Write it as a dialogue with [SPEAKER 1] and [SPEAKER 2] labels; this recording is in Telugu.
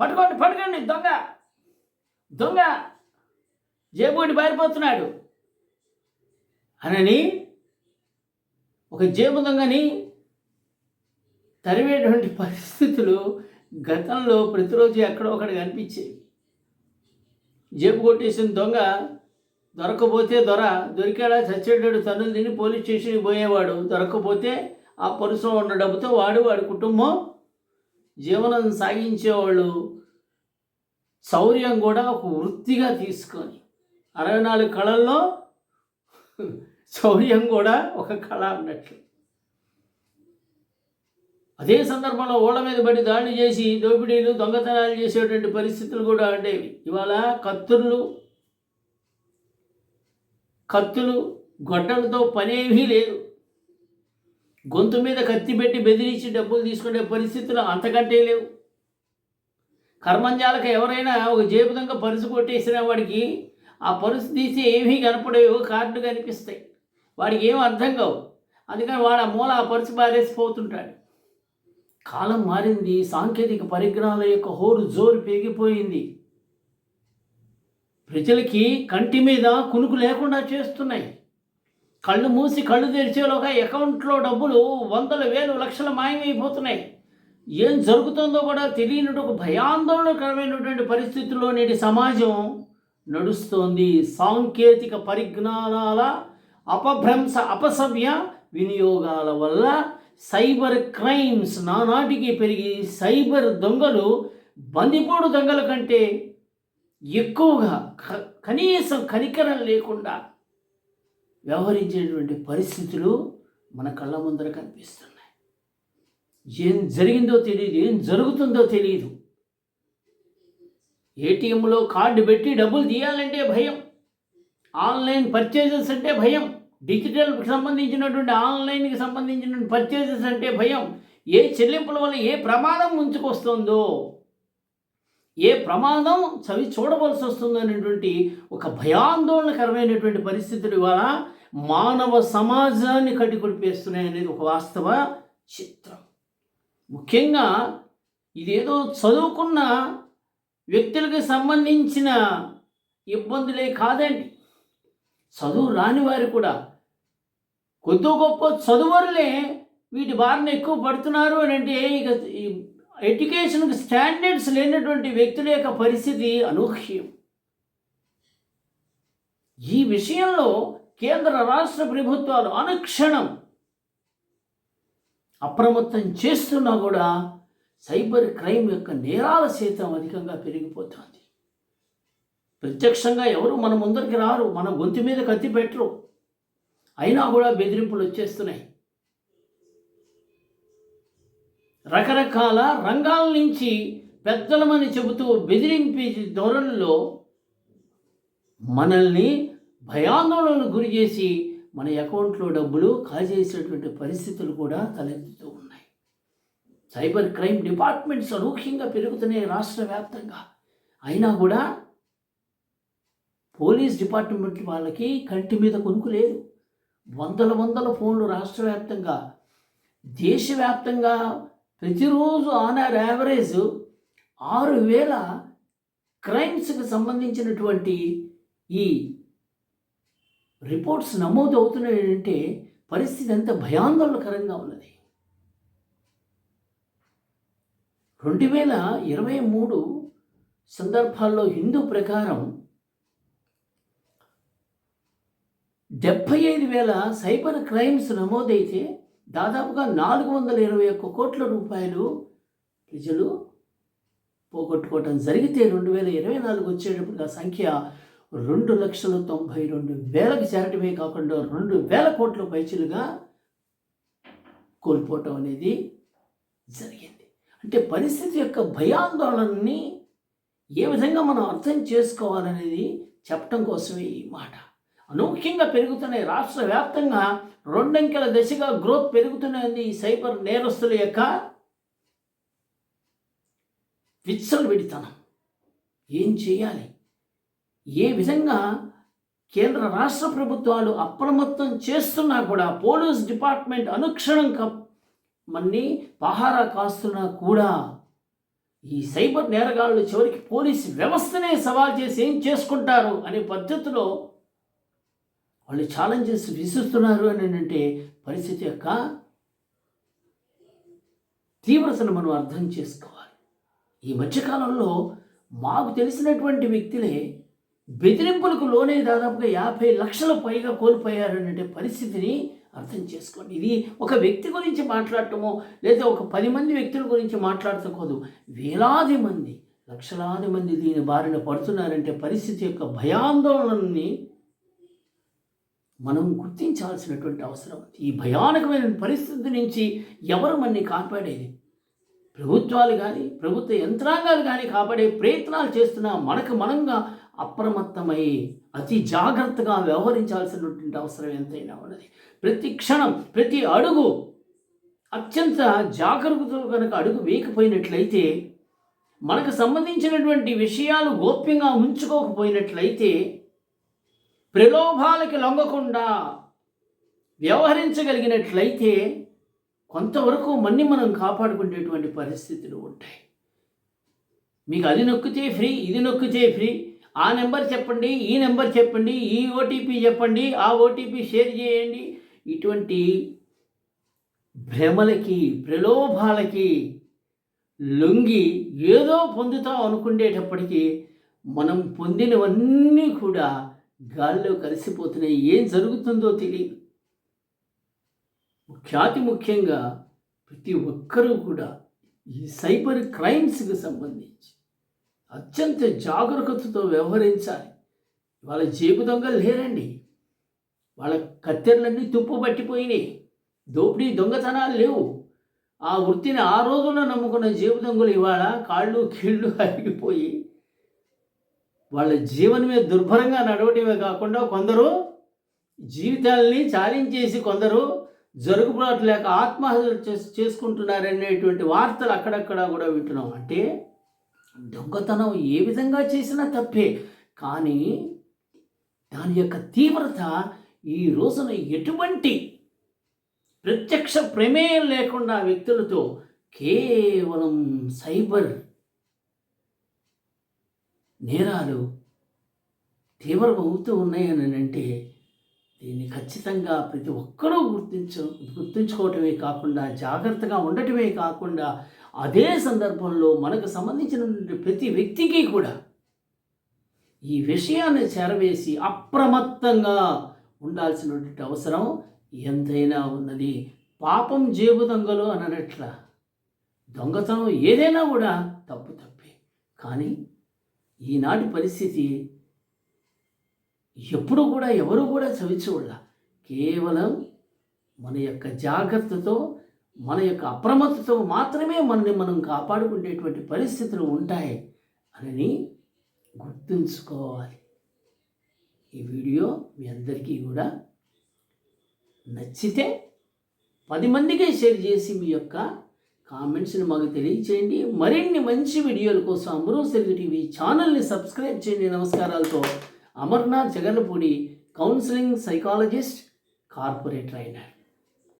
[SPEAKER 1] పట్టుకోండి పట్టుకోండి దొంగ. దొంగ. జేబుడి పారిపోతున్నాడు అనని ఒక జేబు దొంగని తరివేటువంటి పరిస్థితులు గతంలో ప్రతిరోజు ఎక్కడో ఒకటి కనిపించేవి. జేబు కొట్టేసిన దొంగ దొరకపోతే దొర దొరికాడా చచ్చేటాడు తన్నులు తిని పోలీస్ స్టేషన్కి పోయేవాడు. దొరకపోతే ఆ పరుసులో ఉన్న డబ్బుతో వాడు వాడి కుటుంబం జీవనం సాగించేవాళ్ళు శౌర్యం కూడా ఒక వృత్తిగా తీసుకొని అరవై నాలుగు కళల్లో శౌర్యం కూడా ఒక కళ అన్నట్లు అదే సందర్భంలో ఓళ్ళ మీద పడి దాడి చేసి దోపిడీలు దొంగతనాలు చేసేటువంటి పరిస్థితులు కూడా ఉండేవి. ఇవాళ కత్తులు కత్తులు గొడ్డలతో పనేమీ లేదు. గొంతు మీద కత్తి పెట్టి బెదిరించి డబ్బులు తీసుకునే పరిస్థితులు అంతకంటే లేవు. కర్మంజాలకు ఎవరైనా ఒక జేబుదంగా పరుసు కొట్టేసిన వాడికి ఆ పరుసు తీసి ఏమీ కనపడేవో కార్డు కనిపిస్తాయి. వాడికి ఏం అర్థం కావు. అందుకని వాడు ఆ మూల ఆ పరుసు పారేసిపోతుంటాడు. కాలం మారింది సాంకేతిక పరిజ్ఞానాల యొక్క హోరు జోరు పెరిగిపోయింది ప్రజలకి కంటి మీద కునుకు లేకుండా చేస్తున్నాయి. కళ్ళు మూసి కళ్ళు తెరిచేలోగా అకౌంట్లో డబ్బులు వందల వేలు లక్షల మాయమైపోతున్నాయి. ఏం జరుగుతుందో కూడా తెలియనట్టు ఒక భయాందోళనకరమైనటువంటి పరిస్థితుల్లో నేటి సమాజం నడుస్తోంది. సాంకేతిక పరిజ్ఞానాల అపభ్రంశ అపసవ్య వినియోగాల వల్ల సైబర్ క్రైమ్స్ నానాటికి పెరిగి సైబర్ దొంగలు బందిపోడు దొంగల కంటే ఎక్కువగా క- కనీసం కనికరం లేకుండా వ్యవహరించేటువంటి పరిస్థితులు మన కళ్ళ ముందర కనిపిస్తున్నాయి. ఏం జరిగిందో తెలియదు ఏం జరుగుతుందో తెలియదు ఏటీఎంలో కార్డు పెట్టి డబ్బులు తీయాలంటే భయం. ఆన్లైన్ పర్చేజెస్ అంటే భయం. డిజిటల్కి సంబంధించినటువంటి ఆన్లైన్కి సంబంధించినటువంటి పర్చేజెస్ అంటే భయం. ఏ చెల్లింపుల వల్ల ఏ ప్రమాదం ముంచుకొస్తుందో ఏ ప్రమాదం చవి చూడవలసి వస్తుందో అనేటువంటి ఒక భయాందోళనకరమైనటువంటి పరిస్థితులు ఇవాళ మానవ సమాజాన్ని కట్టికొడిపేస్తున్నాయి అనేది ఒక వాస్తవ చిత్రం. ముఖ్యంగా ఇదేదో చదువుకున్న వ్యక్తులకు సంబంధించిన ఇబ్బందులే కాదండి. చదువు రాని వారు కూడా కొద్ది గొప్ప చదువులే వీటి బారిన ఎక్కువ పడుతున్నారు అని అంటే ఇక ఎడ్యుకేషన్కి స్టాండర్డ్స్ లేనటువంటి వ్యక్తుల యొక్క పరిస్థితి అనూహ్యం. ఈ విషయంలో కేంద్ర రాష్ట్ర ప్రభుత్వాలు అనుక్షణం అప్రమత్తం చేస్తున్నా కూడా సైబర్ క్రైమ్ యొక్క నేరాల శాతం అధికంగా పెరిగిపోతుంది. ప్రత్యక్షంగా ఎవరు మన ముందరికి రారు మన గొంతు మీద కత్తి పెట్టరు. అయినా కూడా బెదిరింపులు వచ్చేస్తున్నాయి. రకరకాల రంగాల నుంచి పెద్దలమని చెబుతూ బెదిరింపే ధోరణిలో మనల్ని భయాందోళనకు గురి చేసి మన అకౌంట్లో డబ్బులు కాజేసేటువంటి పరిస్థితులు కూడా తలెత్తుతూ ఉన్నాయి. సైబర్ క్రైమ్ డిపార్ట్మెంట్స్ అనూహ్యంగా పెరుగుతున్నాయి రాష్ట్ర వ్యాప్తంగా. అయినా కూడా పోలీస్ డిపార్ట్మెంట్ వాళ్ళకి కంటి మీద కొనుక్కు లేదు. వందల వందల ఫోన్లు రాష్ట్ర వ్యాప్తంగా దేశవ్యాప్తంగా ప్రతిరోజు ఆన్ ఆర్ యావరేజ్ ఆరు వేల క్రైమ్స్కి సంబంధించినటువంటి ఈ రిపోర్ట్స్ నమోదు అవుతున్నాయంటే పరిస్థితి ఎంత భయాందోళనకరంగా ఉన్నది. రెండు వేల ఇరవై మూడు సందర్భాల్లో హిందూ ప్రకారం డెబ్భై ఐదు వేల సైబర్ క్రైమ్స్ నమోదైతే దాదాపుగా నాలుగు వందల ఇరవై ఒక్క కోట్ల రూపాయలు ప్రజలు పోగొట్టుకోవటం జరిగితే రెండు వేల ఇరవై నాలుగు వచ్చేటప్పుడు ఆ సంఖ్య రెండు లక్షల తొంభై రెండు వేలకు చేరటమే కాకుండా రెండు వేల కోట్ల పైచీలుగా కోల్పోవటం అనేది జరిగింది. అంటే పరిస్థితి యొక్క భయాందోళనని ఏ విధంగా మనం అర్థం చేసుకోవాలనేది చెప్పటం కోసమే ఈ మాట. అనూహ్యంగా పెరుగుతున్నాయి రాష్ట్ర వ్యాప్తంగా రెండంకెల దశగా గ్రోత్ పెరుగుతున్నది ఈ సైబర్ నేరస్తుల యొక్క విచ్చలు విడితనం ఏం చేయాలి? ఏ విధంగా కేంద్ర రాష్ట్ర ప్రభుత్వాలు అప్రమత్తం చేస్తున్నా కూడా పోలీస్ డిపార్ట్మెంట్ అనుక్షణం కప్ మన్ని పహారా కాస్తున్నా కూడా ఈ సైబర్ నేరగాళ్ళు చివరికి పోలీసు వ్యవస్థనే సవాల్ చేసి ఏం చేసుకుంటారు అనే పద్ధతిలో వాళ్ళు ఛాలెంజెస్ విసిస్తున్నారు అని అంటే పరిస్థితి యొక్క తీవ్రతను మనం అర్థం చేసుకోవాలి. ఈ మధ్యకాలంలో మాకు తెలిసినటువంటి వ్యక్తులే బెదిరింపులకు లోనే దాదాపుగా యాభై లక్షల పైగా కోల్పోయారనే పరిస్థితిని అర్థం చేసుకోండి. ఇది ఒక వ్యక్తి గురించి మాట్లాడటమో లేదా ఒక పది మంది వ్యక్తుల గురించి మాట్లాడటం వేలాది మంది లక్షలాది మంది దీని బారిన పడుతున్నారంటే పరిస్థితి యొక్క భయాందోళనని మనం గుర్తించాల్సినటువంటి అవసరం ఉంది. ఈ భయానకమైన పరిస్థితి నుంచి ఎవరు మనని కాపాడేది? ప్రభుత్వాలు కానీ ప్రభుత్వ యంత్రాంగాలు కానీ కాపాడే ప్రయత్నాలు చేస్తున్నా మనకు మనంగా అప్రమత్తమై అతి జాగ్రత్తగా వ్యవహరించాల్సినటువంటి అవసరం ఎంతైనా ఉన్నది. ప్రతి క్షణం ప్రతి అడుగు అత్యంత జాగ్రత్తతో కనుక అడుగు వేయకపోయినట్లయితే మనకు సంబంధించినటువంటి విషయాలు గోప్యంగా ఉంచుకోకపోయినట్లయితే ప్రలోభాలకి లొంగకుండా వ్యవహరించగలిగినట్లయితే కొంతవరకు మన్ని మనం కాపాడుకునేటువంటి పరిస్థితులు ఉంటాయి. మీకు అది నొక్కితే ఫ్రీ ఇది నొక్కితే ఫ్రీ ఆ నెంబర్ చెప్పండి ఈ నెంబర్ చెప్పండి ఈ ఓటీపీ చెప్పండి ఆ ఓటీపీ షేర్ చేయండి. ఇటువంటి భ్రమలకి ప్రలోభాలకి లొంగి ఏదో పొందుతాం అనుకునేటప్పటికీ మనం పొందినవన్నీ కూడా గాల్లో కలిసిపోతున్నాయి. ఏం జరుగుతుందో తెలియదు ఖ్యాతి ముఖ్యంగా ప్రతి ఒక్కరూ కూడా ఈ సైబర్ క్రైమ్స్కి సంబంధించి అత్యంత జాగ్రత్తతో వ్యవహరించాలి. వాళ్ళ జేబు దొంగలు లేరండి. వాళ్ళ కత్తెరలన్నీ తుప్పు పట్టిపోయినాయి దోపిడీ దొంగతనాలు లేవు. ఆ వృత్తిని ఆ రోజుల్లో నమ్ముకున్న జేబు దొంగలు ఇవాళ కాళ్ళు కీళ్ళు అరిగిపోయి వాళ్ళ జీవనమే దుర్భరంగా నడవటమే కాకుండా కొందరు జీవితాలని చాలించేసి కొందరు జరుగుబాటు ఆత్మహత్య చేసుకుంటున్నారనేటువంటి వార్తలు అక్కడక్కడ కూడా వింటున్నాం. అంటే దొంగతనం ఏ విధంగా చేసినా తప్పే కానీ దాని యొక్క తీవ్రత ఈ రోజున ఎటువంటి ప్రత్యక్ష ప్రమేయం లేకుండా వ్యక్తులతో కేవలం సైబర్ నేరాలు తీవ్రమవుతూ ఉన్నాయని అంటే దీన్ని ఖచ్చితంగా ప్రతి ఒక్కరూ గుర్తించు గుర్తుంచుకోవటమే కాకుండా జాగ్రత్తగా ఉండటమే కాకుండా అదే సందర్భంలో మనకు సంబంధించినటువంటి ప్రతి వ్యక్తికి కూడా ఈ విషయాన్ని చేరవేసి అప్రమత్తంగా ఉండాల్సినటువంటి అవసరం ఎంతైనా ఉన్నది. పాపం జేబు దొంగలు అనట్ల దొంగతనం ఏదైనా కూడా తప్పు తప్పే. కానీ ఈనాటి పరిస్థితి ఎప్పుడు కూడా ఎవరు కూడా చవిచూడాల కేవలం మన యొక్క జాగ్రత్తతో మన యొక్క అప్రమత్తతో మాత్రమే మనని మనం కాపాడుకునేటువంటి పరిస్థితులు ఉంటాయి అని గుర్తుంచుకోవాలి. ఈ వీడియో మీ అందరికీ కూడా నచ్చితే పది మందికే షేర్ చేసి మీ యొక్క కామెంట్స్ని మాకు తెలియచేయండి. మరిన్ని మంచి వీడియోల కోసం అమరో తెలుగు టీవీ ఛానల్ని సబ్స్క్రైబ్ చేయండి. నమస్కారాలతో Amarnath Jaganpudi counselling psychologist corporate trainer